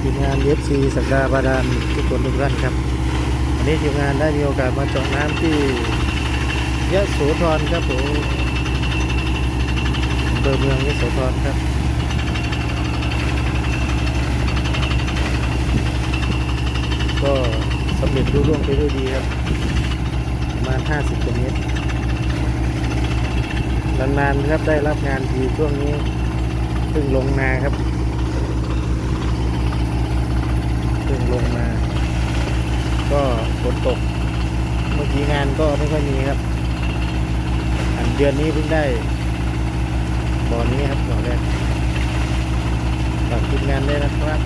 ทีมงานเอฟซีสักดาบาดาลทุกคนทุกท่านครับวันนี้ทีมงานได้มีโอกาสมาเจาะน้ำที่ยะโสธรครับผมอำเภอเมืองยะโสธรครับก็สำเร็จรุ่ร่วงไปด้วยดีครับ ประมาณ 50กิโลเมตรนานๆครับได้รับงานทีช่วงนี้เพิ่งลงนาครับเพิ่ งลงมา ก็ฝนตก เมื่อกี้งานก็ไม่ค่อยมีครับ อันเดือนนี้เพิ่งได้บ่อนี้ครับบ่อแรกฝากทีมงานด้วยนะครับ